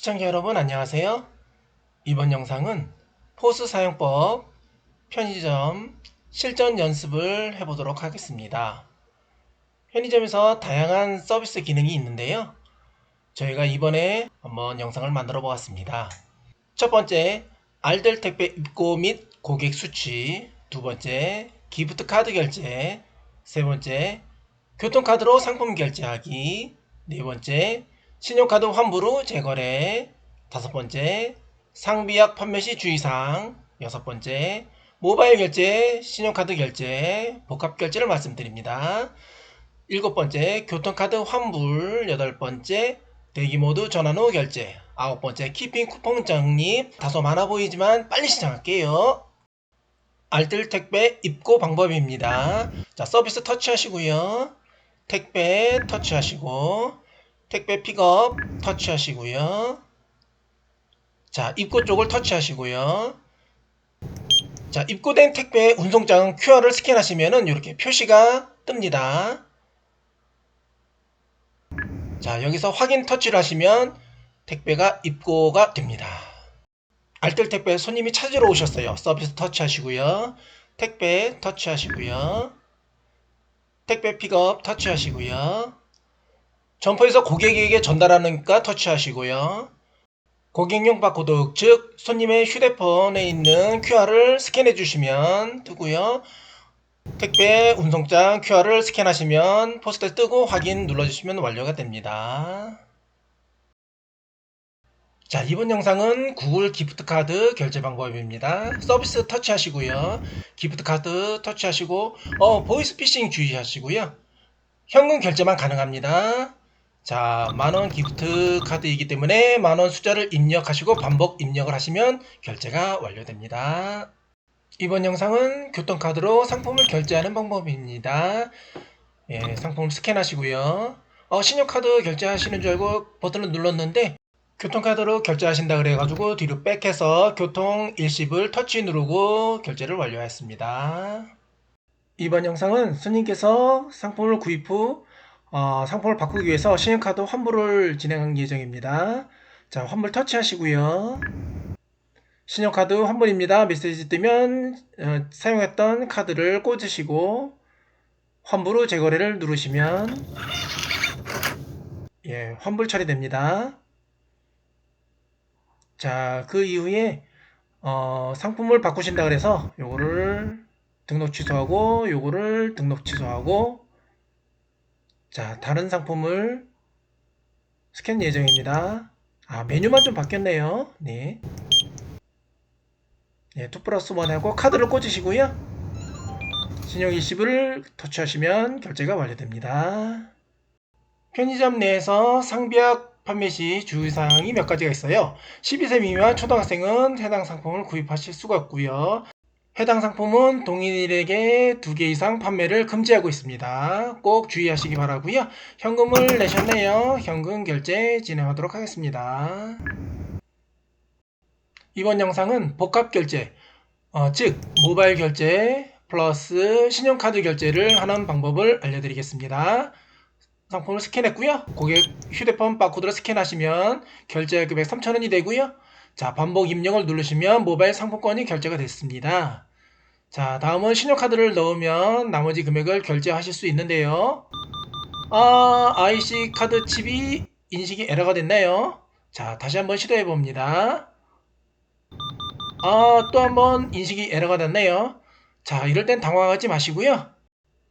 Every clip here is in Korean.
시청자 여러분 안녕하세요. 이번 영상은 포스 사용법 편의점 실전 연습을 해보도록 하겠습니다. 편의점에서 다양한 서비스 기능이 있는데요. 저희가 이번에 한번 영상을 만들어 보았습니다. 첫 번째, 알뜰 택배 입고 및 고객 수취. 두 번째, 기프트 카드 결제. 세 번째, 교통카드로 상품 결제하기. 네 번째, 신용카드 환불 후 재거래. 다섯 번째, 상비약 판매 시 주의사항. 여섯 번째, 모바일 결제, 신용카드 결제, 복합 결제를 말씀드립니다. 일곱 번째, 교통카드 환불. 여덟 번째, 대기모드 전환 후 결제. 아홉 번째, 키핑 쿠폰 적립. 다소 많아 보이지만 빨리 시작할게요. 알뜰 택배 입고 방법입니다. 자, 서비스 터치하시고요. 택배 터치하시고, 택배 픽업 터치하시고요. 자, 입고 쪽을 터치하시고요. 자, 입고된 택배 운송장 QR을 스캔하시면은 이렇게 표시가 뜹니다. 자, 여기서 확인 터치를 하시면 택배가 입고가 됩니다. 알뜰 택배 손님이 찾으러 오셨어요. 서비스 터치하시고요. 택배 터치하시고요. 택배 픽업 터치하시고요. 점포에서 고객에게 전달하니까 터치하시고요. 고객용 바코드, 즉 손님의 휴대폰에 있는 QR을 스캔해 주시면 뜨고요. 택배 운송장 QR을 스캔하시면 포스트에 뜨고 확인 눌러주시면 완료가 됩니다. 자, 이번 영상은 구글 기프트 카드 결제 방법입니다. 서비스 터치하시고요. 기프트 카드 터치하시고 어, 보이스 피싱 주의하시고요. 현금 결제만 가능합니다. 자, 만원 기프트 카드이기 때문에 만원 숫자를 입력하시고 반복 입력을 하시면 결제가 완료됩니다. 이번 영상은 교통카드로 상품을 결제하는 방법입니다. 예, 상품 스캔하시고요. 어, 신용카드 결제하시는 줄 알고 버튼을 눌렀는데 교통카드로 결제하신다 그래가지고 뒤로 백해서 교통 일시불 터치 누르고 결제를 완료했습니다. 이번 영상은 손님께서 상품을 구입 후 어, 상품을 바꾸기 위해서 신용카드 환불을 진행한 예정입니다. 자, 환불 터치하시고요. 신용카드 환불입니다. 메시지 뜨면 어, 사용했던 카드를 꽂으시고 환불 후 재거래를 누르시면 예, 환불 처리됩니다. 자, 그 이후에 어, 상품을 바꾸신다 그래서 요거를 등록 취소하고 요거를 등록 취소하고 자, 다른 상품을 스캔 예정입니다. 아, 메뉴만 좀 바뀌었네요. 네. 네, 2 플러스 1 하고 카드를 꽂으시고요. 신용 일시불을 터치하시면 결제가 완료됩니다. 편의점 내에서 상비약 판매 시 주의사항이 몇 가지가 있어요. 12세 미만 초등학생은 해당 상품을 구입하실 수가 없고요. 해당 상품은 동일에게 두 개 이상 판매를 금지하고 있습니다. 꼭 주의하시기 바라고요. 현금을 내셨네요. 현금 결제 진행하도록 하겠습니다. 이번 영상은 복합 결제, 어, 즉 모바일 결제 플러스 신용카드 결제를 하는 방법을 알려드리겠습니다. 상품을 스캔했고요. 고객 휴대폰 바코드를 스캔하시면 결제 금액 3,000원이 되고요. 자, 반복 입력을 누르시면 모바일 상품권이 결제가 됐습니다. 자, 다음은 신용카드를 넣으면 나머지 금액을 결제하실 수 있는데요. 아, IC 카드 칩이 인식이 에러가 됐나요? 자, 다시 한번 시도해 봅니다. 아, 또 한번 인식이 에러가 됐네요. 자, 이럴 땐 당황하지 마시고요.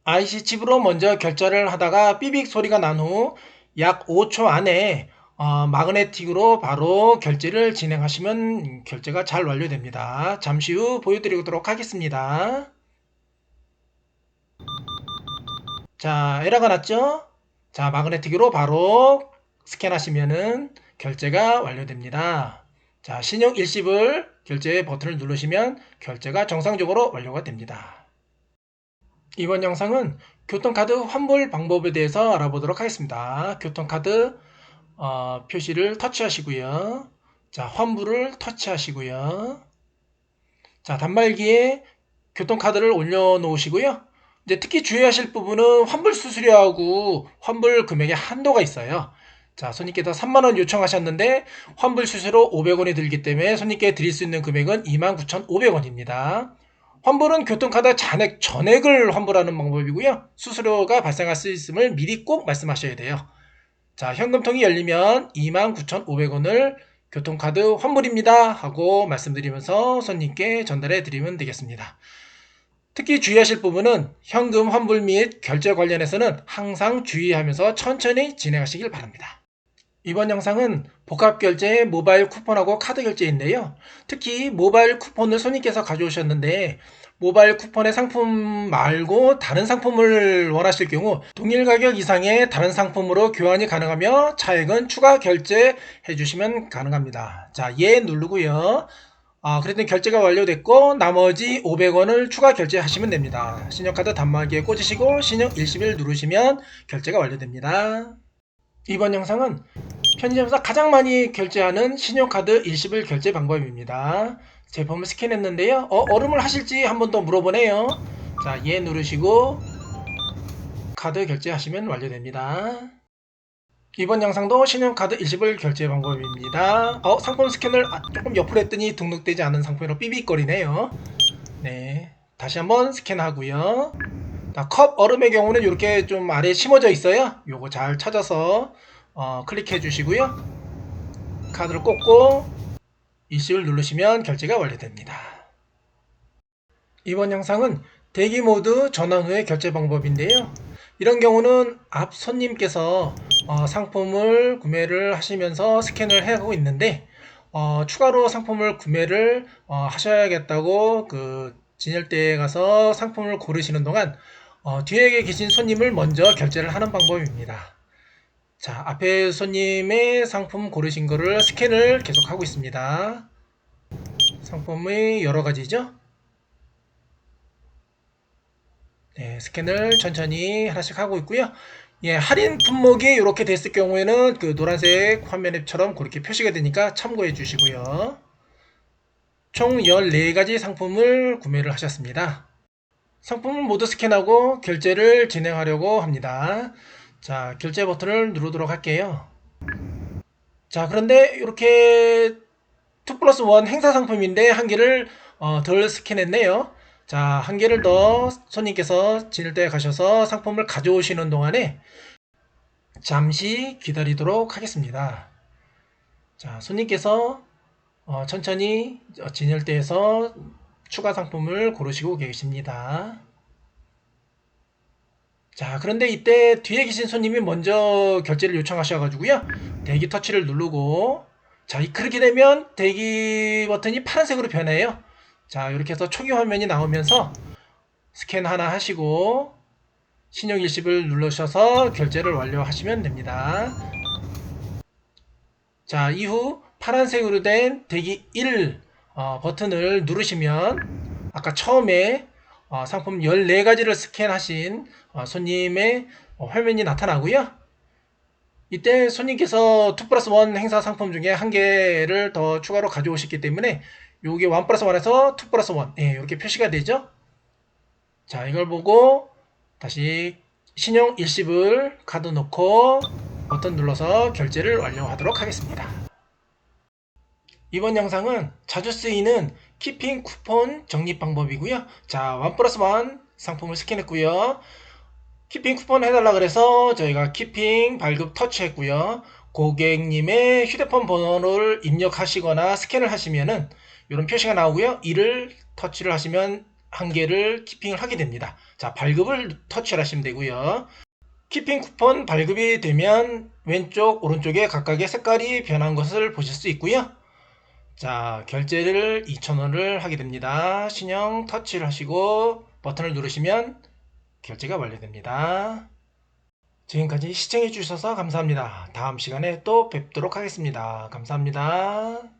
IC 칩으로 먼저 결제를 하다가 삐빅 소리가 난 후 약 5초 안에 어, 마그네틱으로 바로 결제를 진행하시면 결제가 잘 완료됩니다. 잠시 후 보여드리도록 하겠습니다. 자, 에러가 났죠? 자, 마그네틱으로 바로 스캔하시면은 결제가 완료됩니다. 자, 신용 일시불 결제 버튼을 누르시면 결제가 정상적으로 완료가 됩니다. 이번 영상은 교통카드 환불 방법에 대해서 알아보도록 하겠습니다. 교통카드 어, 표시를 터치하시고요. 자, 환불을 터치하시고요. 자, 단말기에 교통카드를 올려놓으시고요. 이제 특히 주의하실 부분은 환불 수수료하고 환불 금액의 한도가 있어요. 자, 손님께서 3만원 요청하셨는데 환불 수수료 500원이 들기 때문에 손님께 드릴 수 있는 금액은 29,500원입니다. 환불은 교통카드 잔액 전액을 환불하는 방법이고요. 수수료가 발생할 수 있음을 미리 꼭 말씀하셔야 돼요. 자, 현금통이 열리면 29,500원을 교통카드 환불입니다 하고 말씀드리면서 손님께 전달해 드리면 되겠습니다. 특히 주의하실 부분은 현금 환불 및 결제 관련해서는 항상 주의하면서 천천히 진행하시길 바랍니다. 이번 영상은 복합 결제 모바일 쿠폰하고 카드 결제인데요. 특히 모바일 쿠폰을 손님께서 가져오셨는데 모바일 쿠폰의 상품 말고 다른 상품을 원하실 경우 동일 가격 이상의 다른 상품으로 교환이 가능하며 차액은 추가 결제해 주시면 가능합니다. 자, 예 누르고요. 아, 그랬더니 결제가 완료됐고 나머지 500원을 추가 결제하시면 됩니다. 신용카드 단말기에 꽂으시고 신용 일시비를 누르시면 결제가 완료됩니다. 이번 영상은 편의점에서 가장 많이 결제하는 신용카드 일시불 결제 방법입니다. 제품을 스캔했는데요. 어, 얼음을 하실지 한 번 더 물어보네요. 자, 예 누르시고 카드 결제하시면 완료됩니다. 이번 영상도 신용카드 일시불 결제 방법입니다. 어, 상품 스캔을 아, 조금 옆으로 했더니 등록되지 않은 상품으로 삐빅거리네요. 네, 다시 한번 스캔하고요. 자, 컵 얼음의 경우는 이렇게 좀 아래에 심어져 있어요. 요거 잘 찾아서 어, 클릭해 주시고요. 카드를 꽂고 이식을 누르시면 결제가 완료됩니다. 이번 영상은 대기 모드 전환 후의 결제 방법인데요. 이런 경우는 앞 손님께서 어, 상품을 구매를 하시면서 스캔을 하고 있는데 어, 추가로 상품을 구매를 어, 하셔야겠다고 그 진열대에 가서 상품을 고르시는 동안 어, 뒤에 계신 손님을 먼저 결제를 하는 방법입니다. 자, 앞에 손님의 상품 고르신 거를 스캔을 계속 하고 있습니다. 상품이 여러 가지죠? 네, 스캔을 천천히 하나씩 하고 있고요. 예, 할인 품목이 이렇게 됐을 경우에는 그 노란색 화면처럼 그렇게 표시가 되니까 참고해 주시고요. 총 14가지 상품을 구매를 하셨습니다. 상품을 모두 스캔하고 결제를 진행하려고 합니다. 자, 결제 버튼을 누르도록 할게요. 자, 그런데 이렇게 2 플러스 1 행사 상품인데 한 개를 어, 덜 스캔했네요. 자, 한 개를 더 손님께서 진열대에 가셔서 상품을 가져오시는 동안에 잠시 기다리도록 하겠습니다. 자, 손님께서 어, 천천히 진열대에서 추가 상품을 고르시고 계십니다. 자, 그런데 이때 뒤에 계신 손님이 먼저 결제를 요청하셔가지고요. 대기 터치를 누르고, 자, 그렇게 되면 대기 버튼이 파란색으로 변해요. 자, 이렇게 해서 초기 화면이 나오면서 스캔 하나 하시고, 신용 일십을 누르셔서 결제를 완료하시면 됩니다. 자, 이후 파란색으로 된 대기 1 어, 버튼을 누르시면 아까 처음에 어, 상품 14가지를 스캔하신 어, 손님의 어, 화면이 나타나고요. 이때 손님께서 2 플러스 1 행사 상품 중에 한 개를 더 추가로 가져오셨기 때문에 요게 1 플러스 1에서 2 플러스 1 예, 이렇게 표시가 되죠. 자 이걸 보고 다시 신용 일시불 카드 넣고 버튼 눌러서 결제를 완료하도록 하겠습니다. 이번 영상은 자주 쓰이는 키핑 쿠폰 적립 방법이고요. 자, 원 플러스 원 상품을 스캔했고요. 키핑 쿠폰 해달라 그래서 저희가 키핑 발급 터치했고요. 고객님의 휴대폰 번호를 입력하시거나 스캔을 하시면은 이런 표시가 나오고요. 이를 터치를 하시면 한 개를 키핑을 하게 됩니다. 자, 발급을 터치를 하시면 되고요. 키핑 쿠폰 발급이 되면 왼쪽, 오른쪽에 각각의 색깔이 변한 것을 보실 수 있고요. 자, 결제를 2,000원을 하게 됩니다. 신형 터치를 하시고 버튼을 누르시면 결제가 완료됩니다. 지금까지 시청해 주셔서 감사합니다. 다음 시간에 또 뵙도록 하겠습니다. 감사합니다.